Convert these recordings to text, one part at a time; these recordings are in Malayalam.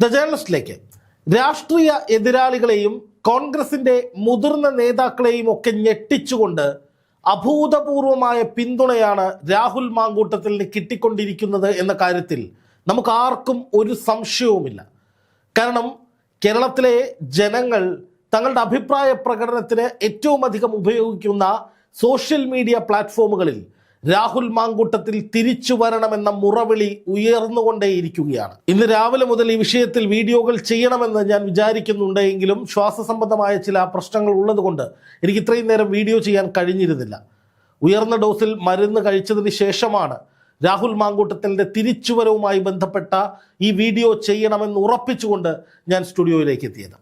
ദ ജേർണലിസ്റ്റിലേക്ക് രാഷ്ട്രീയ എതിരാളികളെയും കോൺഗ്രസിന്റെ മുതിർന്ന നേതാക്കളെയും ഒക്കെ ഞെട്ടിച്ചുകൊണ്ട് അഭൂതപൂർവമായ പിന്തുണയാണ് രാഹുൽ മാങ്കൂട്ടത്തിന് കിട്ടിക്കൊണ്ടിരിക്കുന്നത് എന്ന കാര്യത്തിൽ നമുക്ക് ആർക്കും ഒരു സംശയവുമില്ല. കാരണം കേരളത്തിലെ ജനങ്ങൾ തങ്ങളുടെ അഭിപ്രായ പ്രകടനത്തിന് ഏറ്റവും അധികം ഉപയോഗിക്കുന്ന സോഷ്യൽ മീഡിയ പ്ലാറ്റ്ഫോമുകളിൽ രാഹുൽ മാങ്കൂട്ടത്തിൽ തിരിച്ചു വരണമെന്ന മുറവിളി ഉയർന്നുകൊണ്ടേയിരിക്കുകയാണ്. ഇന്ന് രാവിലെ മുതൽ ഈ വിഷയത്തിൽ വീഡിയോകൾ ചെയ്യണമെന്ന് ഞാൻ വിചാരിക്കുന്നുണ്ടെങ്കിലും ശ്വാസ സംബന്ധമായ ചില പ്രശ്നങ്ങൾ ഉള്ളതുകൊണ്ട് എനിക്ക് ഇത്രയും നേരം വീഡിയോ ചെയ്യാൻ കഴിഞ്ഞിരുന്നില്ല. ഉയർന്ന ഡോസിൽ മരുന്ന് കഴിച്ചതിന് ശേഷമാണ് രാഹുൽ മാങ്കൂട്ടത്തിന്റെ തിരിച്ചുവരവുമായി ബന്ധപ്പെട്ട ഈ വീഡിയോ ചെയ്യണമെന്ന് ഉറപ്പിച്ചുകൊണ്ട് ഞാൻ സ്റ്റുഡിയോയിലേക്ക് എത്തിയത്.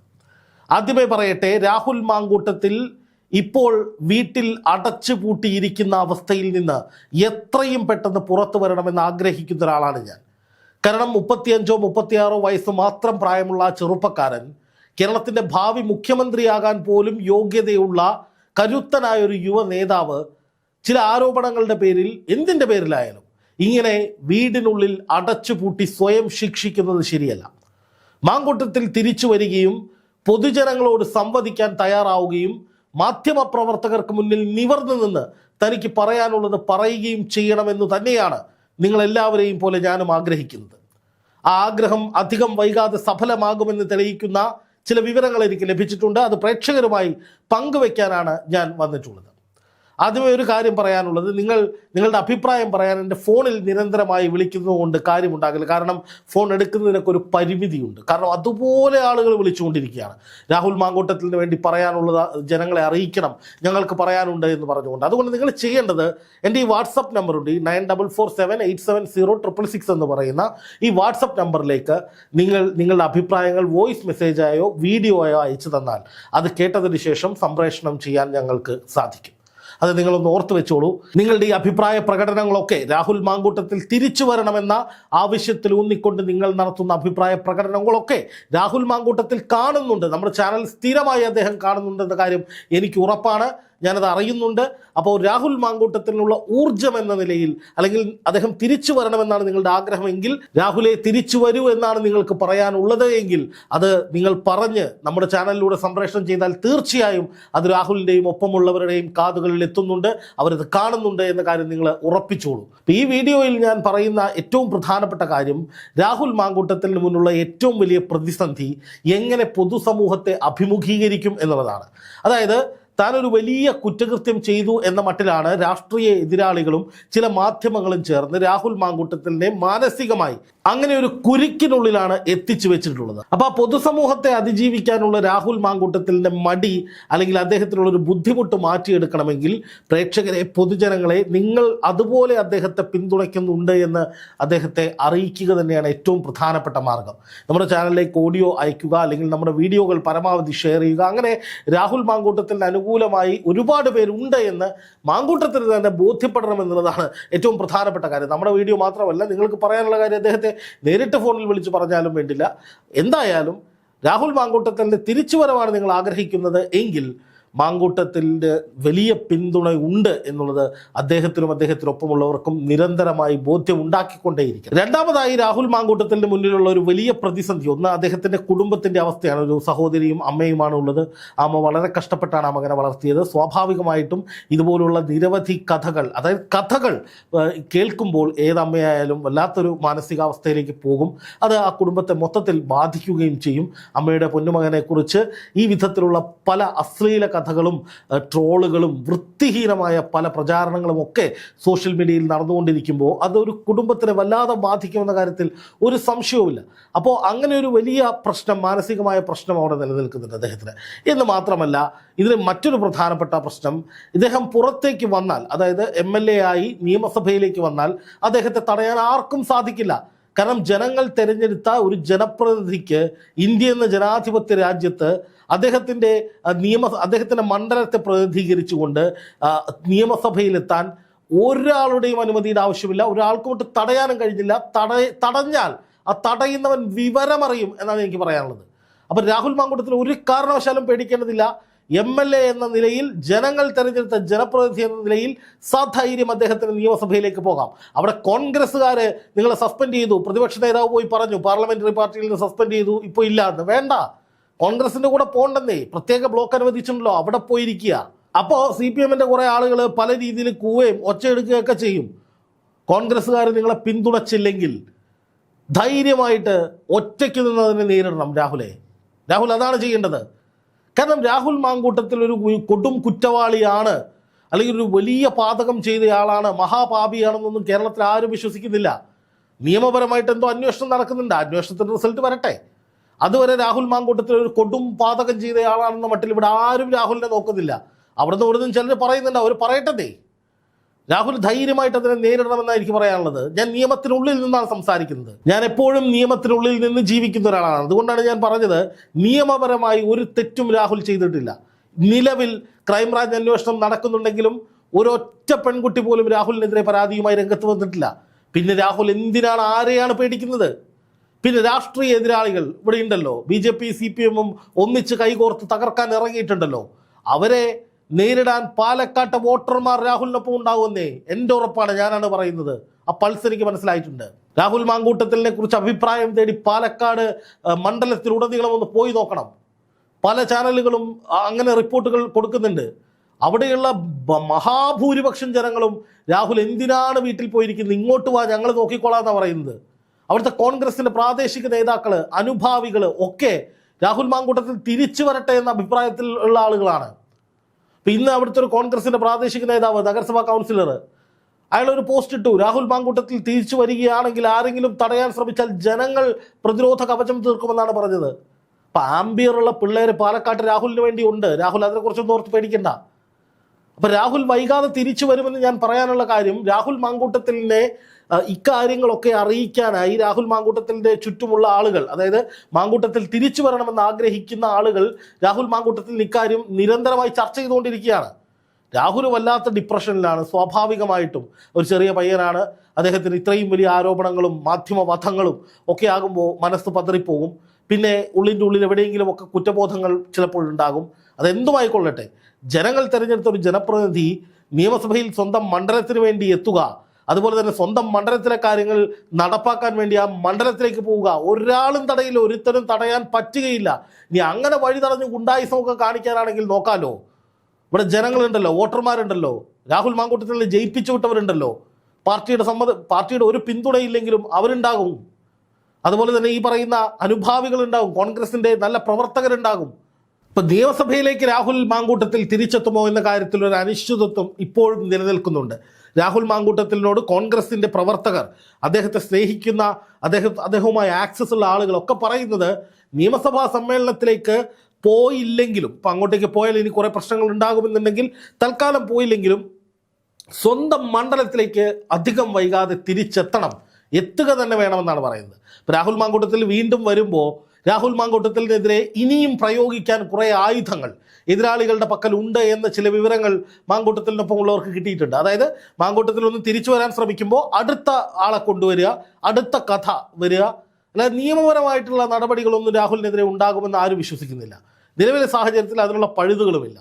ആദ്യമേ പറയട്ടെ രാഹുൽ മാങ്കൂട്ടത്തിൽ ഇപ്പോൾ വീട്ടിൽ അടച്ചു പൂട്ടിയിരിക്കുന്ന അവസ്ഥയിൽ നിന്ന് എത്രയും പെട്ടെന്ന് പുറത്തു വരണമെന്ന് ആഗ്രഹിക്കുന്ന ഒരാളാണ് ഞാൻ. കാരണം മുപ്പത്തിയഞ്ചോ മുപ്പത്തിയാറോ വയസ്സ് മാത്രം പ്രായമുള്ള ആ ചെറുപ്പക്കാരൻ കേരളത്തിന്റെ ഭാവി മുഖ്യമന്ത്രിയാകാൻ പോലും യോഗ്യതയുള്ള കരുത്തനായ ഒരു യുവ നേതാവ് ചില ആരോപണങ്ങളുടെ പേരിൽ എന്തിന്റെ പേരിലായാലും ഇങ്ങനെ വീടിനുള്ളിൽ അടച്ചുപൂട്ടി സ്വയം ശിക്ഷിക്കുന്നത് ശരിയല്ല. മാങ്കൂട്ടത്തിൽ തിരിച്ചു വരികയും പൊതുജനങ്ങളോട് സംവദിക്കാൻ തയ്യാറാവുകയും മാധ്യമപ്രവർത്തകർക്ക് മുന്നിൽ നിവർന്നു നിന്ന് തനിക്ക് പറയാനുള്ളത് പറയുകയും ചെയ്യണമെന്ന് തന്നെയാണ് നിങ്ങളെല്ലാവരെയും പോലെ ഞാനും ആഗ്രഹിക്കുന്നത്. ആ ആഗ്രഹം അധികം വൈകാതെ സഫലമാകുമെന്ന് തെളിയിക്കുന്ന ചില വിവരങ്ങൾ എനിക്ക് ലഭിച്ചിട്ടുണ്ട്. അത് പ്രേക്ഷകരുമായി പങ്കുവെക്കാനാണ് ഞാൻ വന്നിട്ടുള്ളത്. ആദ്യമേ ഒരു കാര്യം പറയാനുള്ളത്. നിങ്ങൾ നിങ്ങളുടെ അഭിപ്രായം പറയാൻ എന്റെ ഫോണിൽ നിരന്തരമായി വിളിക്കുന്നതുകൊണ്ട് കാര്യമുണ്ടാകില്ല. കാരണം ഫോൺ എടുക്കുന്നതിനൊക്കെ ഒരു പരിമിതിയുണ്ട്. കാരണം അതുപോലെ ആളുകൾ വിളിച്ചുകൊണ്ടിരിക്കുകയാണ്. രാഹുൽ മാങ്കോട്ടത്തിന് വേണ്ടി പറയാനുള്ളത് ജനങ്ങളെ അറിയിക്കണം. ഞങ്ങൾക്ക് പറയാനുണ്ട് എന്ന് പറഞ്ഞുകൊണ്ട്. അതുകൊണ്ട് നിങ്ങൾ ചെയ്യേണ്ടത് എന്റെ ഈ വാട്സപ്പ് നമ്പറുണ്ട്. ഈ nine double four seven eight seven zero triple six എന്ന് പറയുന്ന ഈ വാട്സപ്പ് നമ്പറിലേക്ക് നിങ്ങൾ നിങ്ങളുടെ അഭിപ്രായങ്ങൾ വോയിസ് മെസ്സേജായോ വീഡിയോയോ അയച്ചു തന്നാൽ അത് കേട്ടതിന് ശേഷം സംപ്രേഷണം ചെയ്യാൻ ഞങ്ങൾക്ക് സാധിക്കും. അത് നിങ്ങളൊന്ന് ഓർത്ത് വെച്ചോളൂ. നിങ്ങളുടെ ഈ അഭിപ്രായ പ്രകടനങ്ങളൊക്കെ രാഹുൽ മാങ്കൂട്ടത്തിൽ തിരിച്ചു വരണമെന്ന ആവശ്യത്തിൽ ഊന്നിക്കൊണ്ട് നിങ്ങൾ നടത്തുന്ന അഭിപ്രായ പ്രകടനങ്ങളൊക്കെ രാഹുൽ മാങ്കൂട്ടത്തിൽ കാണുന്നുണ്ട്. നമ്മുടെ ചാനൽ സ്ഥിരമായി അദ്ദേഹം കാണുന്നുണ്ടെന്ന കാര്യം എനിക്ക് ഉറപ്പാണ്. ഞാനത് അറിയുന്നുണ്ട്. അപ്പോൾ രാഹുൽ മാങ്കൂട്ടത്തിനുള്ള ഊർജം എന്ന നിലയിൽ അല്ലെങ്കിൽ അദ്ദേഹം തിരിച്ചു വരണമെന്നാണ് നിങ്ങളുടെ ആഗ്രഹമെങ്കിൽ രാഹുലെ തിരിച്ചു വരൂ എന്നാണ് നിങ്ങൾക്ക് പറയാനുള്ളത് എങ്കിൽ അത് നിങ്ങൾ പറഞ്ഞ് നമ്മുടെ ചാനലിലൂടെ സംപ്രേഷണം ചെയ്താൽ തീർച്ചയായും അത് രാഹുലിന്റെയും ഒപ്പമുള്ളവരുടെയും കാതുകളിൽ എത്തുന്നുണ്ട്. അവരത് കാണുന്നുണ്ട് എന്ന കാര്യം നിങ്ങൾ ഉറപ്പിച്ചോളൂ. ഈ വീഡിയോയിൽ ഞാൻ പറയുന്ന ഏറ്റവും പ്രധാനപ്പെട്ട കാര്യം രാഹുൽ മാങ്കൂട്ടത്തിന് മുന്നുള്ള ഏറ്റവും വലിയ പ്രതിസന്ധി എങ്ങനെ പൊതുസമൂഹത്തെ അഭിമുഖീകരിക്കും എന്നുള്ളതാണ്. അതായത് താനൊരു വലിയ കുറ്റകൃത്യം ചെയ്തു എന്ന മട്ടിലാണ് രാഷ്ട്രീയ എതിരാളികളും ചില മാധ്യമങ്ങളും ചേർന്ന് രാഹുൽ മാങ്കൂട്ടത്തിനെ മാനസികമായി അങ്ങനെ ഒരു കുരുക്കിനുള്ളിലാണ് എത്തിച്ചു വെച്ചിട്ടുള്ളത്. അപ്പോൾ ആ പൊതുസമൂഹത്തെ അതിജീവിക്കാനുള്ള രാഹുൽ മാങ്കൂട്ടത്തിന്റെ മടി അല്ലെങ്കിൽ അദ്ദേഹത്തിനുള്ള ഒരു ബുദ്ധിമുട്ട് മാറ്റിയെടുക്കണമെങ്കിൽ പ്രേക്ഷകരെ പൊതുജനങ്ങളെ നിങ്ങൾ അതുപോലെ അദ്ദേഹത്തെ പിന്തുണയ്ക്കുന്നുണ്ട് എന്ന് അദ്ദേഹത്തെ അറിയിക്കുക തന്നെയാണ് ഏറ്റവും പ്രധാനപ്പെട്ട മാർഗം. നമ്മുടെ ചാനലിലേക്ക് ഓഡിയോ അയക്കുക അല്ലെങ്കിൽ നമ്മുടെ വീഡിയോകൾ പരമാവധി ഷെയർ ചെയ്യുക. അങ്ങനെ രാഹുൽ മാങ്കൂട്ടത്തിന് അനുകൂലമായി ഒരുപാട് പേരുണ്ട് എന്ന് മാങ്കൂട്ടത്തിന് തന്നെ ബോധ്യപ്പെടണം എന്നുള്ളതാണ് ഏറ്റവും പ്രധാനപ്പെട്ട കാര്യം. നമ്മുടെ വീഡിയോ മാത്രമല്ല നിങ്ങൾക്ക് പറയാനുള്ള കാര്യം അദ്ദേഹത്തെ നേരിട്ട് ഫോണിൽ വിളിച്ച് പറഞ്ഞാലും വേണ്ടില്ല. എന്തായാലും രാഹുൽ മാങ്കൂട്ടത്തിന്റെ തിരിച്ചുവരവാണ് നിങ്ങൾ ആഗ്രഹിക്കുന്നത് എങ്കിൽ മാങ്കൂട്ടത്തിന്റെ വലിയ പിന്തുണ ഉണ്ട് എന്നുള്ളത് അദ്ദേഹത്തിനും അദ്ദേഹത്തിനൊപ്പമുള്ളവർക്കും നിരന്തരമായി ബോധ്യം ഉണ്ടാക്കിക്കൊണ്ടേയിരിക്കും രണ്ടാമതായി രാഹുൽ മാങ്കൂട്ടത്തിന്റെ മുന്നിലുള്ള ഒരു വലിയ പ്രതിസന്ധി ഒന്ന് അദ്ദേഹത്തിന്റെ കുടുംബത്തിന്റെ അവസ്ഥയാണ്. ഒരു സഹോദരിയും അമ്മയുമാണ് ഉള്ളത്. അമ്മ വളരെ കഷ്ടപ്പെട്ടാണ് ആ മകനെ വളർത്തിയത്. സ്വാഭാവികമായിട്ടും ഇതുപോലുള്ള നിരവധി കഥകൾ അതായത് കഥകൾ കേൾക്കുമ്പോൾ ഏതമ്മയായാലും വല്ലാത്തൊരു മാനസികാവസ്ഥയിലേക്ക് പോകും. അത് ആ കുടുംബത്തെ മൊത്തത്തിൽ ബാധിക്കുകയും ചെയ്യും. അമ്മയുടെ പൊന്നുമകനെക്കുറിച്ച് ഈ വിധത്തിലുള്ള പല അശ്ലീല കഥകളും ട്രോളുകളും വൃത്തിഹീനമായ പല പ്രചാരണങ്ങളും ഒക്കെ സോഷ്യൽ മീഡിയയിൽ നടന്നുകൊണ്ടിരിക്കുമ്പോൾ അതൊരു കുടുംബത്തിനെ വല്ലാതെ ബാധിക്കുമെന്ന കാര്യത്തിൽ ഒരു സംശയവുമില്ല. അപ്പോൾ അങ്ങനെ ഒരു വലിയ പ്രശ്നം മാനസികമായ പ്രശ്നം അവിടെ നിലനിൽക്കുന്നുണ്ട് അദ്ദേഹത്തിന്. എന്ന് മാത്രമല്ല ഇതിന് മറ്റൊരു പ്രധാനപ്പെട്ട പ്രശ്നം ഇദ്ദേഹം പുറത്തേക്ക് വന്നാൽ അതായത് എം ആയി നിയമസഭയിലേക്ക് വന്നാൽ അദ്ദേഹത്തെ തടയാൻ ആർക്കും സാധിക്കില്ല. കാരണം ജനങ്ങൾ തിരഞ്ഞെടുത്ത ഒരു ജനപ്രതിനിധിക്ക് ഇന്ത്യ എന്ന ജനാധിപത്യ രാജ്യത്ത് അദ്ദേഹത്തിന്റെ നിയമ അദ്ദേഹത്തിന്റെ മണ്ഡലത്തെ പ്രതിനിധീകരിച്ചുകൊണ്ട് നിയമസഭയിലെത്താൻ ഒരാളുടെയും അനുമതിയുടെ ആവശ്യമില്ല. ഒരാൾക്കും കൊണ്ട് തടയാനും കഴിഞ്ഞില്ല. തട തടഞ്ഞാൽ ആ തടയുന്നവൻ വിവരമറിയും എന്നാണ് എനിക്ക് പറയാനുള്ളത്. അപ്പം രാഹുൽ മാങ്കുടത്തിൽ ഒരു കാരണവശാലും പേടിക്കേണ്ടതില്ല. എം എൽ എ എന്ന നിലയിൽ ജനങ്ങൾ തെരഞ്ഞെടുത്ത ജനപ്രതിനിധി എന്ന നിലയിൽ സധൈര്യം അദ്ദേഹത്തിന് നിയമസഭയിലേക്ക് പോകാം. അവിടെ കോൺഗ്രസ്സുകാർ നിങ്ങളെ സസ്പെൻഡ് ചെയ്തു. പ്രതിപക്ഷ നേതാവ് പോയി പറഞ്ഞു പാർലമെന്ററി പാർട്ടിയിൽ നിന്ന് സസ്പെൻഡ് ചെയ്തു. ഇപ്പോൾ ഇല്ലാന്ന് വേണ്ട. കോൺഗ്രസിന്റെ കൂടെ പോകണ്ടെന്നേ പ്രത്യേക ബ്ലോക്ക് അനുവദിച്ചിട്ടുണ്ടല്ലോ. അവിടെ പോയിരിക്കുക. അപ്പോൾ സി പി എമ്മിന്റെ കുറെ ആളുകൾ പല രീതിയിൽ കൂവുകയും ഒച്ചയെടുക്കുകയൊക്കെ ചെയ്യും. കോൺഗ്രസ്സുകാർ നിങ്ങളെ പിന്തുണച്ചില്ലെങ്കിൽ ധൈര്യമായിട്ട് ഒറ്റയ്ക്ക് നിന്നതിനെ നേരിടണം രാഹുലെ. രാഹുൽ അതാണ് ചെയ്യേണ്ടത്. കാരണം രാഹുൽ മാങ്കൂട്ടത്തിൽ ഒരു കൊടും കുറ്റവാളിയാണ് അല്ലെങ്കിൽ ഒരു വലിയ പാതകം ചെയ്തയാളാണ് മഹാപാപിയാണെന്നൊന്നും കേരളത്തിൽ ആരും വിശ്വസിക്കുന്നില്ല. നിയമപരമായിട്ട് എന്തോ അന്വേഷണം നടക്കുന്നുണ്ട്. അന്വേഷണത്തിന്റെ റിസൾട്ട് വരട്ടെ. അതുവരെ രാഹുൽ മാങ്കൂട്ടത്തിൽ ഒരു കൊടും പാതകം ചെയ്തയാളാണെന്ന മട്ടിൽ ഇവിടെ ആരും രാഹുലിനെ നോക്കുന്നില്ല. അവിടുന്ന് ഇവിടുന്ന് ചിലർ പറയുന്നുണ്ട് അവർ പറയട്ടെ രാഹുൽ ധൈര്യമായിട്ട് അതിനെ നേരിടണമെന്നാണ് എനിക്ക് പറയാനുള്ളത്. ഞാൻ നിയമത്തിനുള്ളിൽ നിന്നാണ് സംസാരിക്കുന്നത്. ഞാൻ എപ്പോഴും നിയമത്തിനുള്ളിൽ നിന്ന് ജീവിക്കുന്ന ഒരാളാണ്. അതുകൊണ്ടാണ് ഞാൻ പറഞ്ഞത് നിയമപരമായി ഒരു തെറ്റും രാഹുൽ ചെയ്തിട്ടില്ല. നിലവിൽ ക്രൈംബ്രാഞ്ച് അന്വേഷണം നടക്കുന്നുണ്ടെങ്കിലും ഒരൊറ്റ പെൺകുട്ടി പോലും രാഹുലിനെതിരെ പരാതിയുമായി രംഗത്ത് വന്നിട്ടില്ല. പിന്നെ രാഹുൽ എന്തിനാണ് ആരെയാണ് പേടിക്കുന്നത്? പിന്നെ രാഷ്ട്രീയ എതിരാളികൾ ഇവിടെ ഉണ്ടല്ലോ. B J P C P എമ്മും ഒന്നിച്ച് കൈകോർത്ത് തകർക്കാൻ ഇറങ്ങിയിട്ടുണ്ടല്ലോ. അവരെ നേരിടാൻ പാലക്കാട്ടെ വോട്ടർമാർ രാഹുലിനൊപ്പം ഉണ്ടാവുമെന്നേ എന്റെ ഉറപ്പാണ് ഞാനാണ് പറയുന്നത്. ആ പൾസ് എനിക്ക് മനസ്സിലായിട്ടുണ്ട്. രാഹുൽ മാങ്കൂട്ടത്തിലിനെ കുറിച്ച് അഭിപ്രായം തേടി പാലക്കാട് മണ്ഡലത്തിലുടനീളം ഒന്ന് പോയി നോക്കണം. പല ചാനലുകളും അങ്ങനെ റിപ്പോർട്ടുകൾ കൊടുക്കുന്നുണ്ട്. അവിടെയുള്ള മഹാഭൂരിപക്ഷം ജനങ്ങളും രാഹുൽ എന്തിനാണ് വീട്ടിൽ പോയിരിക്കുന്നത്? ഇങ്ങോട്ട് വാ ഞങ്ങൾ നോക്കിക്കോളാം എന്നാണ് പറയുന്നത്. അവിടുത്തെ കോൺഗ്രസിന്റെ പ്രാദേശിക നേതാക്കൾ അനുഭാവികൾ ഒക്കെ രാഹുൽ മാങ്കൂട്ടത്തിൽ തിരിച്ചു വരട്ടെ എന്ന അഭിപ്രായത്തിൽ ഉള്ള ആളുകളാണ്. ഇന്ന് അവിടുത്തെ ഒരു കോൺഗ്രസിന്റെ പ്രാദേശിക നേതാവ് നഗരസഭാ കൗൺസിലർ അയാൾ ഒരു പോസ്റ്റ് ഇട്ടു. രാഹുൽ മാങ്കൂട്ടത്തിൽ തിരിച്ചു വരികയാണെങ്കിൽ ആരെങ്കിലും തടയാൻ ശ്രമിച്ചാൽ ജനങ്ങൾ പ്രതിരോധ കവചം തീർക്കുമെന്നാണ് പറഞ്ഞത്. അപ്പൊ ആംബിയറുള്ള പിള്ളേര് പാലക്കാട്ട് രാഹുലിന് വേണ്ടി ഉണ്ട്. രാഹുൽ അതിനെക്കുറിച്ചൊന്നും ഓർത്ത് പേടിക്കണ്ട. അപ്പൊ രാഹുൽ വൈകാതെ തിരിച്ചു വരുമെന്ന് ഞാൻ പറയാനുള്ള കാര്യം രാഹുൽ മാങ്കൂട്ടത്തിലിനെ ഇക്കാര്യങ്ങളൊക്കെ അറിയിക്കാനായി രാഹുൽ മാങ്കൂട്ടത്തിന്റെ ചുറ്റുമുള്ള ആളുകൾ അതായത് മാങ്കൂട്ടത്തിൽ തിരിച്ചു വരണമെന്ന് ആഗ്രഹിക്കുന്ന ആളുകൾ രാഹുൽ മാങ്കൂട്ടത്തിൽ ഇക്കാര്യം നിരന്തരമായി ചർച്ച ചെയ്തുകൊണ്ടിരിക്കുകയാണ്. രാഹുൽ വല്ലാത്ത ഡിപ്രഷനിലാണ് സ്വാഭാവികമായിട്ടും ഒരു ചെറിയ പയ്യനാണ്. അദ്ദേഹത്തിന് ഇത്രയും വലിയ ആരോപണങ്ങളും മാധ്യമവധങ്ങളും ഒക്കെ ആകുമ്പോൾ മനസ്സ് പതറിപ്പോകും. പിന്നെ ഉള്ളിന്റെ ഉള്ളിൽ എവിടെയെങ്കിലും ഒക്കെ കുറ്റബോധങ്ങൾ ചിലപ്പോൾ ഉണ്ടാകും. അതെന്തുമായിക്കൊള്ളട്ടെ? ജനങ്ങൾ തിരഞ്ഞെടുത്ത ഒരു ജനപ്രതിനിധി നിയമസഭയിൽ സ്വന്തം മണ്ഡലത്തിന് വേണ്ടി എത്തുക അതുപോലെ തന്നെ സ്വന്തം മണ്ഡലത്തിലെ കാര്യങ്ങൾ നടപ്പാക്കാൻ വേണ്ടി ആ മണ്ഡലത്തിലേക്ക് പോവുക. ഒരാളും തടയില്ല ഒരുത്തരും തടയാൻ പറ്റുകയില്ല. ഇനി അങ്ങനെ വഴി തടഞ്ഞ് ഗുണ്ടായുസമൊക്കെ കാണിക്കാനാണെങ്കിൽ നോക്കാലോ. ഇവിടെ ജനങ്ങളുണ്ടല്ലോ വോട്ടർമാരുണ്ടല്ലോ. രാഹുൽ മാങ്കൂട്ടത്തിൽ ജയിപ്പിച്ചു വിട്ടവരുണ്ടല്ലോ. പാർട്ടിയുടെ സമ്മത പാർട്ടിയുടെ ഒരു പിന്തുണയില്ലെങ്കിലും അവരുണ്ടാകും. അതുപോലെ തന്നെ ഈ പറയുന്ന അനുഭാവികൾ ഉണ്ടാകും കോൺഗ്രസിന്റെ നല്ല പ്രവർത്തകരുണ്ടാകും. ഇപ്പൊ നിയമസഭയിലേക്ക് രാഹുൽ മാങ്കൂട്ടത്തിൽ തിരിച്ചെത്തുമോ എന്ന കാര്യത്തിൽ ഒരു അനിശ്ചിതത്വം ഇപ്പോഴും നിലനിൽക്കുന്നുണ്ട്. രാഹുൽ മാങ്കൂട്ടത്തിനോട് കോൺഗ്രസിന്റെ പ്രവർത്തകർ അദ്ദേഹത്തെ സ്നേഹിക്കുന്ന അദ്ദേഹം അദ്ദേഹവുമായി ആക്സസ് ഉള്ള ആളുകളൊക്കെ പറയുന്നത് നിയമസഭാ സമ്മേളനത്തിലേക്ക് പോയില്ലെങ്കിലും ഇപ്പം അങ്ങോട്ടേക്ക് പോയാൽ ഇനി കുറേ പ്രശ്നങ്ങൾ ഉണ്ടാകുമെന്നുണ്ടെങ്കിൽ തൽക്കാലം പോയില്ലെങ്കിലും സ്വന്തം മണ്ഡലത്തിലേക്ക് അധികം വൈകാതെ തിരിച്ചെത്തണം. എത്തുക തന്നെ വേണമെന്നാണ് പറയുന്നത്. രാഹുൽ മാങ്കൂട്ടത്തിൽ വീണ്ടും വരുമ്പോൾ രാഹുൽ മാങ്കൂട്ടത്തിനെതിരെ ഇനിയും പ്രയോഗിക്കാൻ കുറേ ആയുധങ്ങൾ എതിരാളികളുടെ പക്കൽ ഉണ്ട് എന്ന ചില വിവരങ്ങൾ മാങ്കൂട്ടത്തിനൊപ്പം ഉള്ളവർക്ക് കിട്ടിയിട്ടുണ്ട്. അതായത് മാങ്കൂട്ടത്തിൽ ഒന്ന് തിരിച്ചു വരാൻ ശ്രമിക്കുമ്പോൾ അടുത്ത ആളെ കൊണ്ടുവരിക അടുത്ത കഥ വരിക അല്ലാതെ നിയമപരമായിട്ടുള്ള നടപടികളൊന്നും രാഹുലിനെതിരെ ഉണ്ടാകുമെന്ന് ആരും വിശ്വസിക്കുന്നില്ല. നിലവിലെ സാഹചര്യത്തിൽ അതിനുള്ള പഴുതുകളുമില്ല.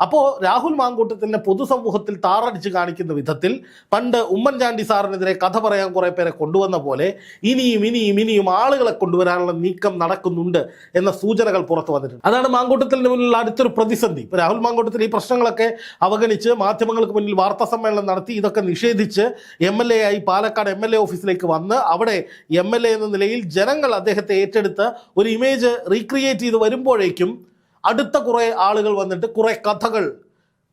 അപ്പോൾ രാഹുൽ മാങ്കൂട്ടത്തിന്റെ പൊതുസമൂഹത്തിൽ താറടിച്ച് കാണിക്കുന്ന വിധത്തിൽ പണ്ട് ഉമ്മൻചാണ്ടി സാറിനെതിരെ കഥ പറയാൻ കുറേ പേരെ കൊണ്ടുവന്ന പോലെ ഇനിയും ഇനിയും ഇനിയും ആളുകളെ കൊണ്ടുവരാനുള്ള നീക്കം നടക്കുന്നുണ്ട് എന്ന സൂചനകൾ പുറത്തു വന്നിട്ടുണ്ട്. അതാണ് മാങ്കൂട്ടത്തിന് മുന്നിലുള്ള അടുത്തൊരു പ്രതിസന്ധി. ഇപ്പോൾ രാഹുൽ മാങ്കൂട്ടത്തിൽ ഈ പ്രശ്നങ്ങളൊക്കെ അവഗണിച്ച് മാധ്യമങ്ങൾക്ക് മുന്നിൽ വാർത്താ സമ്മേളനം നടത്തി ഇതൊക്കെ നിഷേധിച്ച് എം എൽ എ ആയി പാലക്കാട് എം എൽ എ ഓഫീസിലേക്ക് വന്ന് അവിടെ എം എൽ എ എന്ന നിലയിൽ ജനങ്ങൾ അദ്ദേഹത്തെ ഏറ്റെടുത്ത് ഒരു ഇമേജ് റീക്രിയേറ്റ് ചെയ്ത് വരുമ്പോഴേക്കും അടുത്ത കുറേ ആളുകൾ വന്നിട്ട് കുറേ കഥകൾ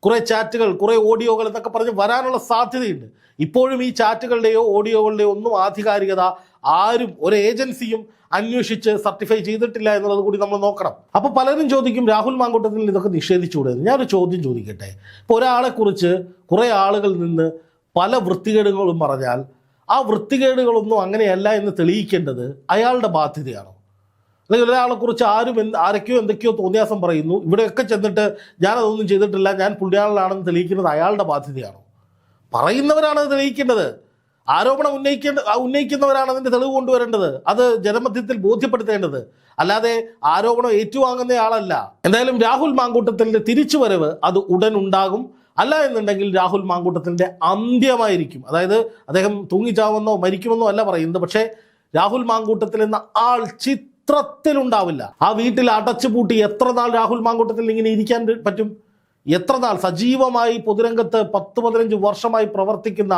കുറേ ചാറ്റുകൾ കുറേ ഓഡിയോകൾ എന്നൊക്കെ പറഞ്ഞ് വരാനുള്ള സാധ്യതയുണ്ട്. ഇപ്പോഴും ഈ ചാറ്റുകളുടെയോ ഓഡിയോകളുടെയോ ഒന്നും ആധികാരികത ആരും ഒരു ഏജൻസിയും അന്വേഷിച്ച് സർട്ടിഫൈ ചെയ്തിട്ടില്ല എന്നുള്ളത് കൂടി നമ്മൾ നോക്കണം. അപ്പോൾ പലരും ചോദിക്കും രാഹുൽ മാങ്കൂട്ടത്തിൽ ഇതൊക്കെ നിഷേധിച്ചുകൂടെ. ഞാനൊരു ചോദ്യം ചോദിക്കട്ടെ? ഇപ്പോൾ ഒരാളെക്കുറിച്ച് കുറേ ആളുകൾ നിന്ന് പല വൃത്തികേടുകളും പറഞ്ഞാൽ ആ വൃത്തികേടുകളൊന്നും അങ്ങനെയല്ല എന്ന് തെളിയിക്കേണ്ടത് അയാളുടെ ബാധ്യതയാണോ? അല്ലെങ്കിൽ ഒരാളെ കുറിച്ച് ആരും എന്ത് ആരൊക്കെയോ എന്തൊക്കെയോ തോന്നിയാസം പറയുന്നു. ഇവിടെയൊക്കെ ചെന്നിട്ട് ഞാൻ അതൊന്നും ചെയ്തിട്ടില്ല. ഞാൻ പുള്ളിയാളാണെന്ന് തെളിയിക്കുന്നത് അയാളുടെ ബാധ്യതയാണ്? പറയുന്നവരാണ് അത് തെളിയിക്കേണ്ടത്. ആരോപണം ഉന്നയിക്കേണ്ട ഉന്നയിക്കുന്നവരാണ് അതിന്റെ തെളിവ് കൊണ്ടുവരേണ്ടത്. അത് ജനമധ്യത്തിൽ ബോധ്യപ്പെടുത്തേണ്ടത്. അല്ലാതെ ആരോപണം ഏറ്റുവാങ്ങുന്ന ആളല്ല. എന്തായാലും രാഹുൽ മാങ്കൂട്ടത്തിന്റെ തിരിച്ചുവരവ് അത് ഉടൻ ഉണ്ടാകും അല്ല എന്നുണ്ടെങ്കിൽ രാഹുൽ മാങ്കൂട്ടത്തിന്റെ അന്ത്യമായിരിക്കും. അതായത് അദ്ദേഹം തൂങ്ങിച്ചാവുമെന്നോ മരിക്കുമെന്നോ അല്ല പറയുന്നത്. പക്ഷേ രാഹുൽ മാങ്കൂട്ടത്തിൽ എന്ന ആൾ ചിത്രത്തിലുണ്ടാവില്ല ആ വീട്ടിൽ അടച്ചുപൂട്ടി എത്ര നാൾ രാഹുൽ മാങ്കൂട്ടത്തിൽ ഇങ്ങനെ ഇരിക്കാൻ പറ്റും? എത്ര നാൾ സജീവമായി പൊതുരംഗത്ത് പത്ത് പതിനഞ്ച് വർഷമായി പ്രവർത്തിക്കുന്ന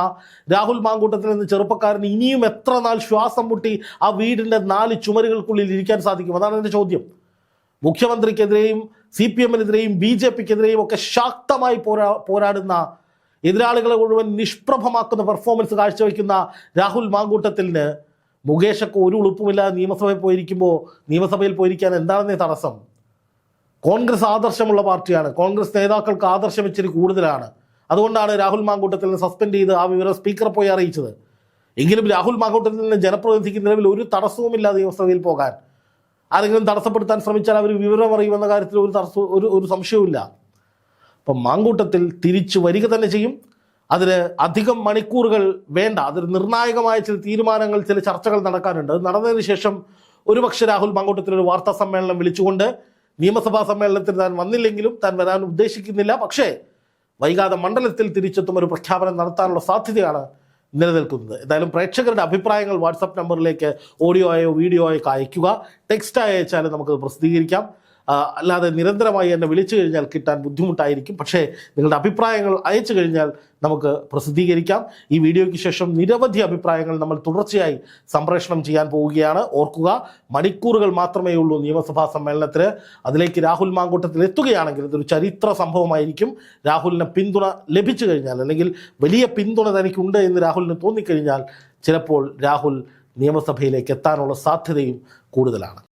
രാഹുൽ മാങ്കൂട്ടത്തിൽ നിന്ന് ചെറുപ്പക്കാരന് ഇനിയും എത്ര നാൾ ശ്വാസം മുട്ടി ആ വീടിന്റെ നാല് ചുമരുകൾക്കുള്ളിൽ ഇരിക്കാൻ സാധിക്കും? അതാണ് എന്റെ ചോദ്യം. മുഖ്യമന്ത്രിക്കെതിരെയും സി പി എമ്മിനെതിരെയും ബി ജെ പിക്കെതിരെയും ഒക്കെ ശക്തമായി പോരാ പോരാടുന്ന എതിരാളികളെ മുഴുവൻ നിഷ്പ്രഭമാക്കുന്ന പെർഫോമൻസ് കാഴ്ചവെക്കുന്ന രാഹുൽ മാങ്കൂട്ടത്തിന് മുകേഷൊക്കെ ഒരു ഉളുപ്പുമില്ലാതെ നിയമസഭയിൽ പോയിരിക്കുമ്പോൾ നിയമസഭയിൽ പോയിരിക്കാൻ എന്താണെന്നേ തടസ്സം? കോൺഗ്രസ് ആദർശമുള്ള പാർട്ടിയാണ്. കോൺഗ്രസ് നേതാക്കൾക്ക് ആദർശം ഇച്ചിരി കൂടുതലാണ്. അതുകൊണ്ടാണ് രാഹുൽ മാങ്കൂട്ടത്തിൽ സസ്പെൻഡ് ചെയ്ത് ആ വിവരം സ്പീക്കർ പോയി അറിയിച്ചത്. എങ്കിലും രാഹുൽ മാങ്കൂട്ടത്തിൽ ജനപ്രതിനിധിക്ക് നിലവിൽ ഒരു തടസ്സവുമില്ല നിയമസഭയിൽ പോകാൻ. ആരെങ്കിലും തടസ്സപ്പെടുത്താൻ ശ്രമിച്ചാൽ അവർ വിവരം അറിയുമെന്ന കാര്യത്തിൽ ഒരു തടസ്സവും ഒരു ഒരു സംശയവുമില്ല. അപ്പം മാങ്കൂട്ടത്തിൽ തിരിച്ചു വരിക തന്നെ ചെയ്യും. അതിന് അധികം മണിക്കൂറുകൾ വേണ്ട അതിന് നിർണായകമായ ചില തീരുമാനങ്ങൾ ചില ചർച്ചകൾ നടക്കാനുണ്ട്. നടന്നതിന് ശേഷം ഒരുപക്ഷെ രാഹുൽ മാങ്കൂട്ടത്തിൽ ഒരു വാർത്താ സമ്മേളനം വിളിച്ചുകൊണ്ട് നിയമസഭാ സമ്മേളനത്തിൽ താൻ വന്നില്ലെങ്കിലും താൻ വരാൻ ഉദ്ദേശിക്കുന്നില്ല. പക്ഷേ വൈകാതെ മണ്ഡലത്തിൽ തിരിച്ചെത്തും ഒരു പ്രഖ്യാപനം നടത്താനുള്ള സാധ്യതയാണ് നിലനിൽക്കുന്നത്. എന്തായാലും പ്രേക്ഷകരുടെ അഭിപ്രായങ്ങൾ വാട്സപ്പ് നമ്പറിലേക്ക് ഓഡിയോ ആയോ വീഡിയോ ആയോ അയക്കുക ടെക്സ്റ്റ് അയച്ചാലും നമുക്കത് പ്രസിദ്ധീകരിക്കാം. അല്ലാതെ നിരന്തരമായി എന്നെ വിളിച്ചു കഴിഞ്ഞാൽ കിട്ടാൻ ബുദ്ധിമുട്ടായിരിക്കും. പക്ഷേ നിങ്ങളുടെ അഭിപ്രായങ്ങൾ അയച്ചു കഴിഞ്ഞാൽ നമുക്ക് പ്രസിദ്ധീകരിക്കാം. ഈ വീഡിയോയ്ക്ക് ശേഷം നിരവധി അഭിപ്രായങ്ങൾ നമ്മൾ തുടർച്ചയായി സംപ്രേഷണം ചെയ്യാൻ പോവുകയാണ്. ഓർക്കുക മണിക്കൂറുകൾ മാത്രമേ ഉള്ളൂ നിയമസഭാ സമ്മേളനത്തിന്. അതിലേക്ക് രാഹുൽ മാങ്കൂട്ടത്തിൽ എത്തുകയാണെങ്കിൽ ഇതൊരു ചരിത്ര സംഭവമായിരിക്കും. രാഹുലിന് പിന്തുണ ലഭിച്ചു കഴിഞ്ഞാൽ അല്ലെങ്കിൽ വലിയ പിന്തുണ തനിക്കുണ്ട് എന്ന് രാഹുലിന് തോന്നിക്കഴിഞ്ഞാൽ ചിലപ്പോൾ രാഹുൽ നിയമസഭയിലേക്ക് എത്താനുള്ള സാധ്യതയും കൂടുതലാണ്.